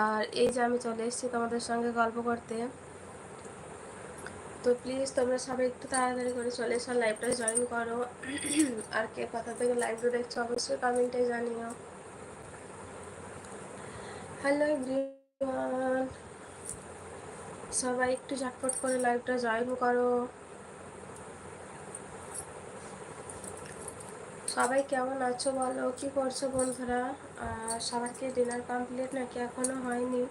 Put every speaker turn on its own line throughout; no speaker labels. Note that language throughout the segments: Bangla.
আর এই যে আমি চলে এসেছি তোমাদের সঙ্গে গল্প করতে। তো প্লিজ তোমরা সবাই একটু তাড়াতাড়ি করে চলে এসো লাইভটা জয়েন করো। আর কে কথা থেকে লাইভটা দেখছ অবশ্যই কমেন্টে জানিও। হ্যালো সবাই একটু ঝটপট করে লাইভটা জয়েন করো। সবাই কেমন আছো বলো? কি করছ বন্ধুরা? সবার কি ডিনার কমপ্লিট নাকি এখনও হয়নি?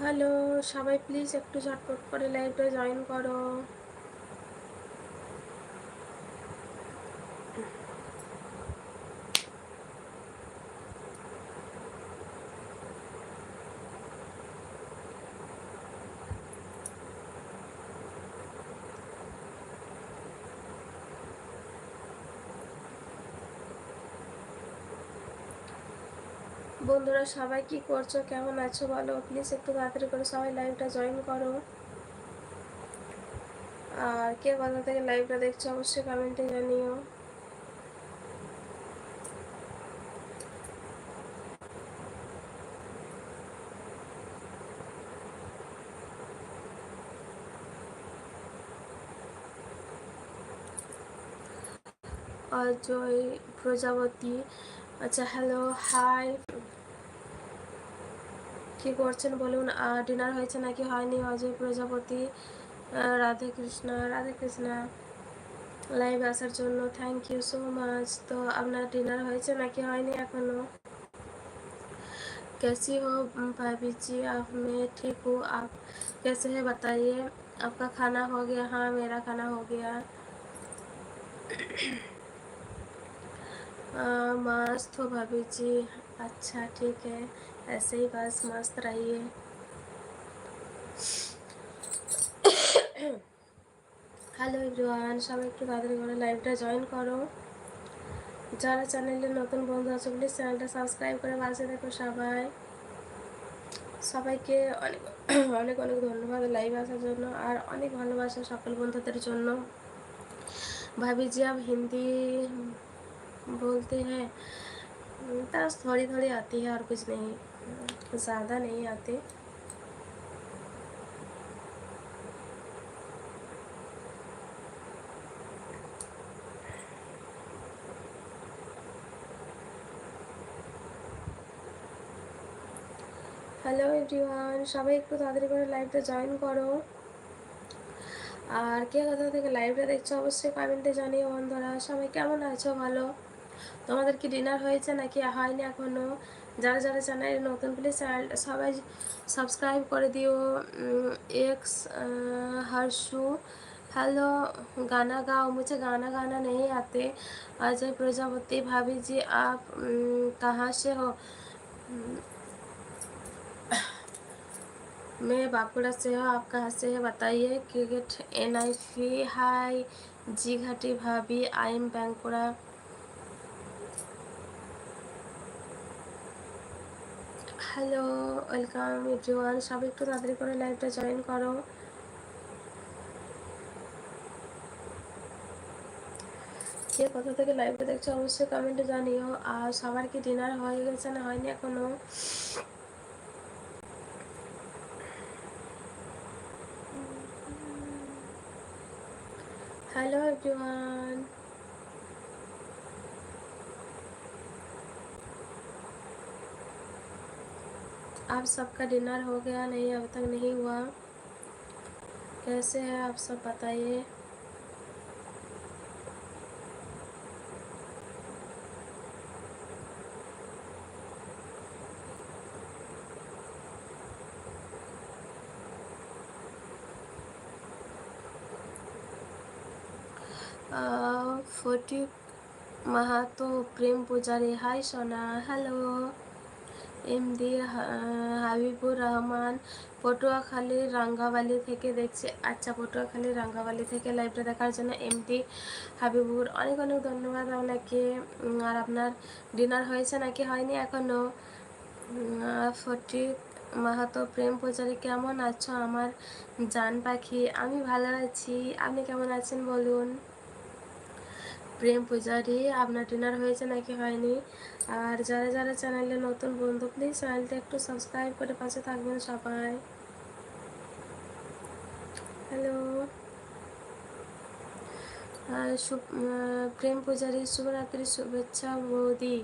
হ্যালো সবাই প্লিজ একটু ঝটপট করে লাইভটা জয়েন করো। বন্ধুরা, সবাই কি করছ? কেমন আছো বলো? প্লিজ একটু তাড়াতাড়ি করে সবাই লাইভটা জয়েন করো। আর কে কোথা থেকে লাইভটা দেখছ অবশ্যই কমেন্টে জানিও। অজয় প্রজাপতি। আচ্ছা হ্যালো হাই কি করছেন বলুন ডিনার হয়েছে নাকি হয়নি অজয় প্রজাপতি রাধে কৃষ্ণ রাধে কৃষ্ণ লাইভ আসার জন্য থ্যাংক ইউ সো মাচ তো আপনার ডিনার হয়েছে নাকি হয়নি এখনো कैसी हो भाभी जी आप मैं ठीक हूँ आप कैसे है बताइए आपका खाना हो गया हाँ मेरा खाना हो गया मस्त हो भाभी जी अच्छा ठीक है ऐसे ही बस मस्त रहिए হ্যালো এভরিওয়ান সবাই একটু তাড়াতাড়ি করে লাইভটা জয়েন করো যারা চ্যানেলে নতুন বন্ধু আছে প্লিজ চ্যানেলটা সাবস্ক্রাইব করে পাশে দেখো সবাই সবাইকে অনেক অনেক অনেক ধন্যবাদ লাইভ আসার জন্য আর অনেক ভালোবাসা সকল বন্ধুদের জন্য ভাবি যে আপ হিন্দি बोलते हैं बस थोड़ी थोड़ी आती है और कुछ नहीं ज़्यादा नहीं आते হ্যালো এভরিওয়ান সবাই একটু তাড়াতাড়ি করে লাইভটা জয়েন করো আর কে কোথা থেকে লাইভটা দেখছো অবশ্যই কমেন্টে জানিও বন্ধুরা সবাই কেমন আছো ভালো তোমাদের কি ডিনার হয়েছে নাকি হয়নি এখনও যারা যারা চ্যানেলে নতুন প্লিজ চ্যানেল সবাই সাবস্ক্রাইব করে দিও এক্স हर्षू हेलो गाना गाओ मुझे गाना गाना नहीं आते अजय प्रजापति भाभी जी आप कहाँ से हो मैं बांकुड़ा से हूँ आप कहाँ से है बताइए क्रिकेट एन आई पी हाई जी घाटी भाभी I am Bankura hello, welcome everyone. সবাই একটু তাড়াতাড়ি করে লাইভটা জয়েন করো। কে কোথা থেকে লাইভটা দেখছ অবশ্যই কমেন্টে জানিও। আর সবার কি ডিনার হয়ে গেছে না হয়নি এখনও? Hello, everyone. आप सबका डिनर हो गया? नहीं अभी तक नहीं हुआ। कैसे है आप सब, बताइए। फोर्टी महातो प्रेम पुजारी। हाय सोना, हेलो। এমডি হাবিবুর রহমান পটুয়াখালীর রাঙ্গাবালি থেকে দেখছি। আচ্ছা পটুয়াখালীর রাঙ্গাবালি থেকে লাইভটা দেখার জন্য এমডি হাবিবুর। অনেক অনেক ধন্যবাদ আপনাকে। আর আপনার ডিনার হয়েছে নাকি হয়নি এখনও ফটিক মাহাতো প্রেম পূজারি, কেমন আছো? আমার জান পাখি, আমি ভালো আছি। আপনি কেমন আছেন বলুন? প্রেম পূজারি, আপনার ডিনার হয়েছে নাকি হয়নি? আর যারা যারা চ্যানেলে নতুন বন্ধু প্লিজ চ্যানেলটা একটু সাবস্ক্রাইব করে পাশে থাকবেন সবাই। হ্যালো প্রেম পূজারি, শুভরাত্রি, শুভেচ্ছা বৌদি।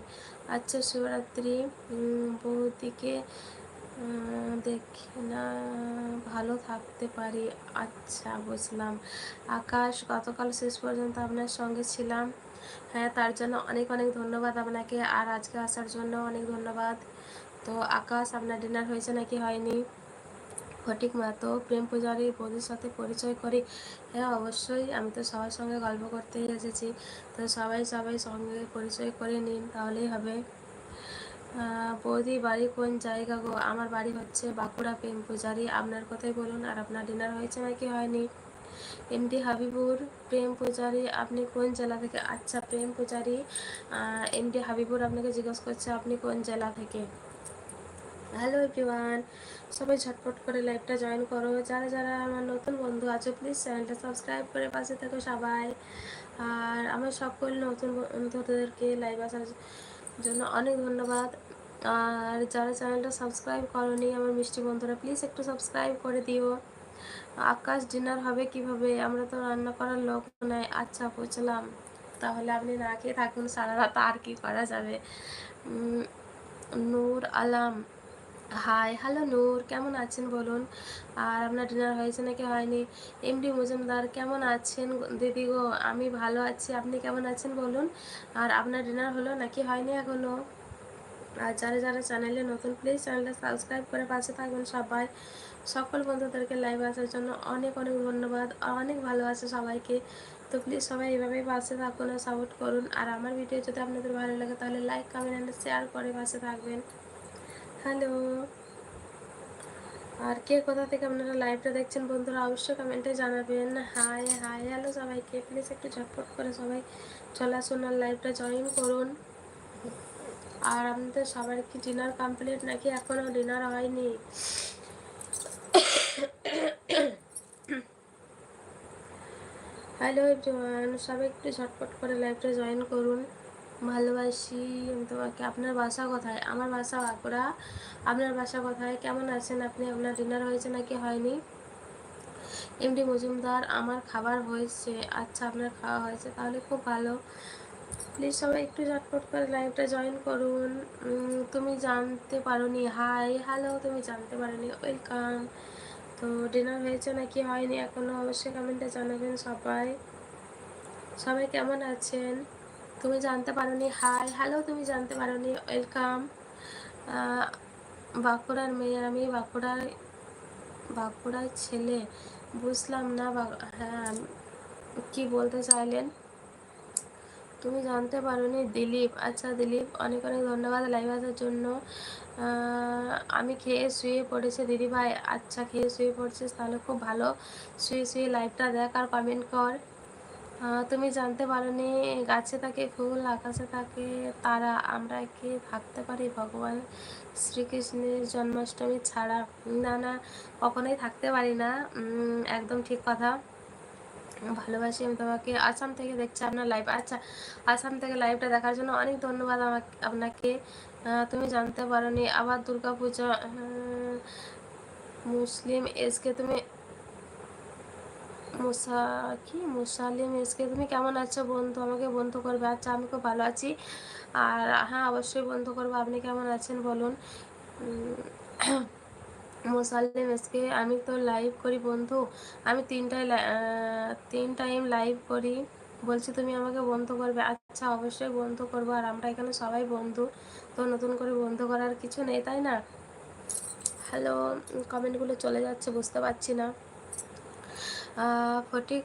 আচ্ছা শিবরাত্রি বৌদিকে দেখে না, ভালো থাকতে পারি। আচ্ছা বুঝলাম। আকাশ, গতকাল শেষ পর্যন্ত আপনার সঙ্গে ছিলাম। হ্যাঁ তার জন্য অনেক অনেক ধন্যবাদ আপনাকে। আর আজকে আসার জন্য অনেক ধন্যবাদ। তো আকাশ, আপনার ডিনার হয়েছে নাকি হয়নি? ফটিক মাতো প্রেম পূজারি বৌদির সাথে পরিচয় করি। হ্যাঁ অবশ্যই। আমি তো সবার সঙ্গে গল্প করতেই এসেছি। তো সবাই সবাই সঙ্গে পরিচয় করে নিন, তাহলেই হবে। বৌদি, বাড়ি কোন জায়গা গো? আমার বাড়ি হচ্ছে বাঁকুড়া প্রেম পূজারি আপনার কথাই বলুন, আর আপনার ডিনার হয়েছে নাকি হয়নি? এমডি হাবিবুর প্রেম পূজারি, আপনি কোন জেলা থেকে? আচ্ছা প্রেম পূজারি এমডি হাবিবুর আপনাকে জিজ্ঞেস করছে, আপনি কোন জেলা থেকে? হ্যালো এভরিওয়ান সবাই ঝটপট করে লাইভটা জয়েন করো। যারা যারা আমার নতুন বন্ধু আছে প্লিজ চ্যানেলটা সাবস্ক্রাইব করে পাশে থাকো সবাই। আর আমার সকল নতুন বন্ধুদেরকে লাইভ আসার জন্য অনেক ধন্যবাদ। আর যারা চ্যানেলটা সাবস্ক্রাইব করনি, আমার মিষ্টি বন্ধুরা প্লিজ একটু সাবস্ক্রাইব করে দিও। আকাশ ডিনার হবে কীভাবে? আমরা তো রান্না করার লোক নাই। আচ্ছা বুঝলাম তাহলে আপনি না খেয়ে থাকুন, সারা রাত আর কি করা যাবে? নূর আলাম। হাই হ্যালো নূর কেমন আছেন বলুন? আর আপনার ডিনার হয়েছে নাকি হয়নি? এমডি মজুমদার, কেমন আছেন দিদি গো? আমি ভালো আছি। আপনি কেমন আছেন বলুন? আর আপনার ডিনার হলো নাকি হয়নি এখনও আর যারা যারা চ্যানেলে নতুন প্লিজ চ্যানেলটা সাবস্ক্রাইব করে পাশে থাকবেন সবাই। সকল বন্ধুদেরকে লাইভ আসার জন্য অনেক অনেক ধন্যবাদ। অনেক ভালোবাসে সবাইকে। তো প্লিজ সবাই এভাবেই পাশে থাকুন সাপোর্ট করুন। আর আমার ভিডিও যদি আপনাদের ভালো লাগে তাহলে লাইক কমেন্ট শেয়ার করে পাশে থাকবেন। হ্যালো। আর কে কোথা থেকে আপনারা লাইভটা দেখছেন বন্ধুরা, অবশ্যই কমেন্টে জানাবেন। হাই হাই হ্যালো সবাইকে। প্লিজ একটু ঝটপট করে সবাই চলে আসুন লাইভটা জয়েন করুন। আর আপনাদের সবার কি ডিনার কমপ্লিট নাকি এখনও ডিনার হয়নি? হ্যালো এভরিওয়ান সবাই একটু ঝটপট করে লাইভটা জয়েন করুন। ভালোবাসি, আমি তোমাকে, আপনার বাসা কোথায়? আমার বাসা বাঁকুড়া। আপনার বাসা কোথায়? কেমন আছেন আপনি? আপনার ডিনার হয়েছে নাকি হয়নি? এমডি মজুমদার, আমার খাবার হয়েছে। আচ্ছা আপনার খাওয়া হয়েছে, তাহলে খুব ভালো। প্লিজ সবাই একটু ঝটপট করে লাইভটা জয়েন করুন। তুমি জানতে পারোনি। হাই হ্যালো তুমি জানতে পারোনি। ওয়েলকাম তো ডিনার হয়েছে নাকি হয়নি? এখনও অবশ্যই কমেন্টে জানাবেন সবাই। সবাই কেমন আছেন? তুমি জানতে পারো নি হাই হ্যালো তুমি জানতে পারো নি ওয়েলকাম বাঁকুড়ার মেয়ে আমি, বাঁকুড়ায়, বাঁকুড়ার ছেলে। বুঝলাম না হ্যাঁ কি বলতে চাইলেন? তুমি জানতে পারোনি, দিলীপ। আচ্ছা দিলীপ, অনেক অনেক ধন্যবাদ লাইভ আসার জন্য। আমি খেয়ে শুয়ে পড়েছে, দিদিভাই। আচ্ছা খেয়ে শুয়ে পড়ছিস, তাহলে খুব ভালো। শুয়ে শুয়ে লাইভটা দেখ আর কমেন্ট কর। তুমি জানতে পারোনি, গাছে থাকে ফুল, আকাশে থাকে তারা, আমরা কি থাকতে পারি? ভগবান শ্রীকৃষ্ণের জন্মাষ্টমী ছাড়া না না, কখনোই থাকতে পারি না। একদম ঠিক কথা। ভালোবাসি আমি তোমাকে। আসাম থেকে দেখছি আপনার লাইভ আচ্ছা আসাম থেকে লাইভটা দেখার জন্য অনেক ধন্যবাদ আমাকে, আপনাকে। তুমি জানতে পারোনি। আবার দুর্গা পুজো মুসলিম, এসকে তুমি মুসা কি মুসালিম এসকে তুমি কেমন আছো বন্ধু? আমাকে বন্ধু করবে। আচ্ছা আমি খুব ভালো আছি। আর হ্যাঁ অবশ্যই বন্ধু করব। আপনি কেমন আছেন বলুন? মোসাল্লিম এসকে আমি তো লাইভ করি বন্ধু। আমি তিনটায় তিন টাইম লাইভ করি। বলছি তুমি আমাকে বন্ধু করবে। আচ্ছা অবশ্যই বন্ধু করব। আর আমরা এখানে সবাই বন্ধু। তো নতুন করে বন্ধু করার কিছু নেই, তাই না? হ্যালো কমেন্টগুলো চলে যাচ্ছে, বুঝতে পারছি না। ফটিক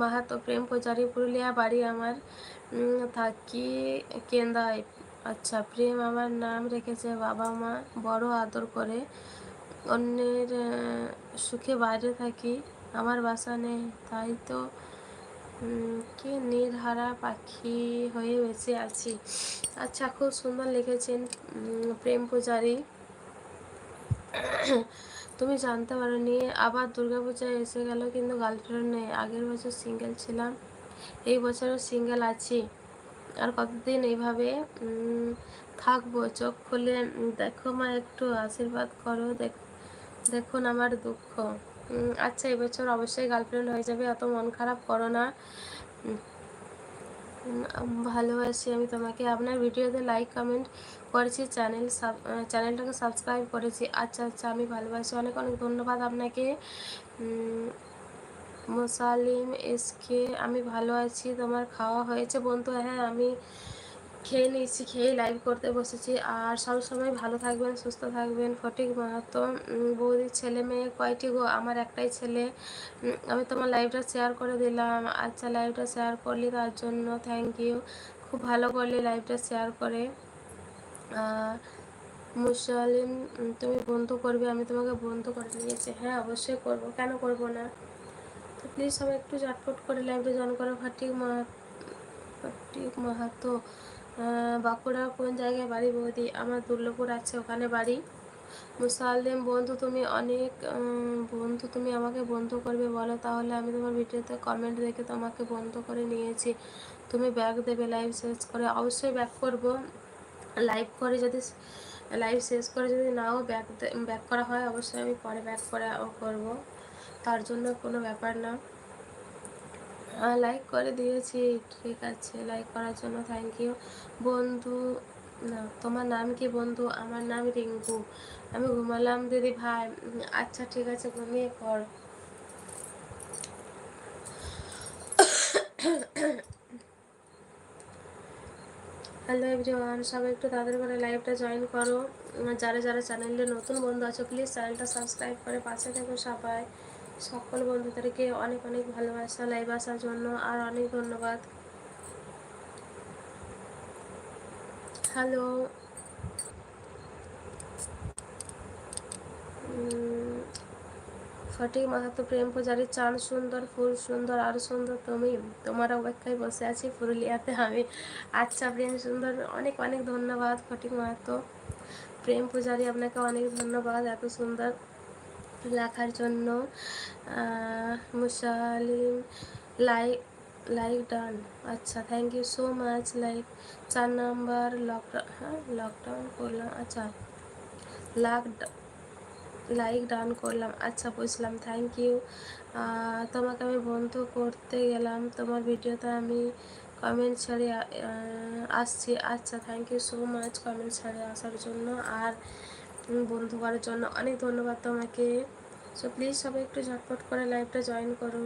মাহাতো প্রেম পূজারি পুরুলিয়া বাড়ি আমার থাকি কেন্দায়। আচ্ছা প্রেম আমার নাম রেখেছে বাবা মা, বড় আদর করে। অন্যের সুখে বাইরে থাকি, আমার বাসা নেই। তাই তো কি নির্হারা পাখি হয়ে বেঁচে আছি। আচ্ছা খুব সুন্দর লিখেছেন প্রেম পূজারী। তুমি জানতে পারো পারোনি, আবার দুর্গাপূজায় এসে গেল কিন্তু গার্লফ্রেন্ড নেই। আগের বছর সিঙ্গেল ছিলাম, এই বছরও সিঙ্গেল আছি। আর কতদিন এইভাবে থাকব? চোখ খুলে দেখো মা একটু, আশীর্বাদ করো, দেখ, দেখুন আমার দুঃখ। আচ্ছা এবছর অবশ্যই গার্লফ্রেন্ড হয়ে যাবে, অত মন খারাপ করো না। ভালোবাসি। আমি তোমাকে আপনার ভিডিওতে লাইক কমেন্ট করেছি চ্যানেল চ্যানেলটাকে সাবস্ক্রাইব করেছি। আচ্ছা আচ্ছা আমি ভালোবাসি। অনেক অনেক ধন্যবাদ আপনাকে। মোসালিম এসকে আমি ভালো আছি। তোমার খাওয়া হয়েছে বন্ধু? হ্যাঁ আমি খেয়ে নিয়েছি, খেয়ে লাইভ করতে বসেছি। আর সবসময় ভালো থাকবেন, সুস্থ থাকবেন। ফটিক মাহাতো বৌদির ছেলে, মেয়ে কয়টি গো? আমার একটাই ছেলে। আমি তোমার লাইভটা শেয়ার করে দিলাম। আচ্ছা লাইভটা শেয়ার করলি তার জন্য থ্যাংক ইউ খুব ভালো করলি লাইভটা শেয়ার করে। মুসালিম তুমি বন্ধু করবে, আমি তোমাকে বন্ধু করে নিয়েছি হ্যাঁ অবশ্যই করব। কেন করব না? তো প্লিজ সবাই একটু ঝটফট করে লাইভটা জয়েন করো। ফাটিক মা ফাটিক মাহাতো বাঁকুড়া কোন জায়গায় বাড়ি বৌদি? আমার দুর্লভপুর আছে, ওখানে বাড়ি। মুসালদিম বন্ধু তুমি অনেক বন্ধু তুমি আমাকে বন্ধু করবে বলো, তাহলে আমি তোমার ভিডিওতে কমেন্ট দেখে তোমাকে বন্ধ করে নিয়েছি। তুমি ব্যাক দেবে লাইভ শেষ করে। অবশ্যই ব্যাক করব। লাইভ করে যদি লাইভ শেষ করে যদি নাও ব্যাক ব্যাক করা হয়, অবশ্যই আমি পরে ব্যাক করে করব। তার জন্য কোনো ব্যাপার না। লাইক করে দিয়েছি, ঠিক আছে লাইক করার জন্য থ্যাংক ইউ বন্ধু, না, তোমার নাম কি বন্ধু? আমার নাম রিঙ্কু। আমি ঘুমালাম, দিদি ভাই। আচ্ছা ঠিক আছে, ঘুমিয়ে পড়। হ্যালো এভরিওয়ান সবাই একটু তাদের করে লাইভটা জয়েন করো। যারা যারা চ্যানেলে নতুন বন্ধু আছো প্লিজ চ্যানেলটা সাবস্ক্রাইব করে পাশে থেকো সবাই। সকল বন্ধুদেরকে অনেক অনেক ভালোবাসা, লাইভ আসার জন্য আর অনেক ধন্যবাদ। হ্যালো ফটিক মাহাতো প্রেম পূজারি চান সুন্দর, ফুল সুন্দর, আর সুন্দর তুমি। তোমার অপেক্ষায় বসে আছি পুরুলিয়াতে আমি। আচ্ছা প্রেম সুন্দর, অনেক অনেক ধন্যবাদ ফটিক মাহাতো। প্রেম পূজারি, আপনাকে অনেক ধন্যবাদ, এত সুন্দর। লেখার জন্য মুসালিম লাইক লাইক ডান আচ্ছা thank you so much like চার নাম্বার লকডাউন হ্যাঁ লকডাউন করলাম আচ্ছা লাক লাইক ডান করলাম আচ্ছা বুঝলাম থ্যাংক ইউ তোমাকে আমি বন্ধ করতে গেলাম, তোমার ভিডিওতে আমি কমেন্ট ছেড়ে আসছি আচ্ছা thank you so much comment ছেড়ে আসার জন্য, আর বন্ধু করার জন্য অনেক ধন্যবাদ তোমাকে। সো প্লিজ সবাই একটু ঝটপট করে লাইভটা জয়েন করো।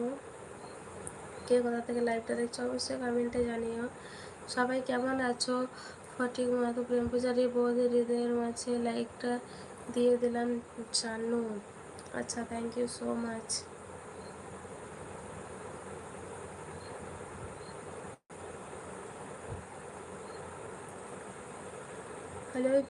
কে কোথা থেকে লাইভটা দেখছ অবশ্যই কমেন্টে জানিও। সবাই কেমন আছো? ফটিক মাতো প্রেম পূজারি, বৌদি, হৃদয়ের মাঝে লাইকটা দিয়ে দিলাম জানু। আচ্ছা thank you so much hello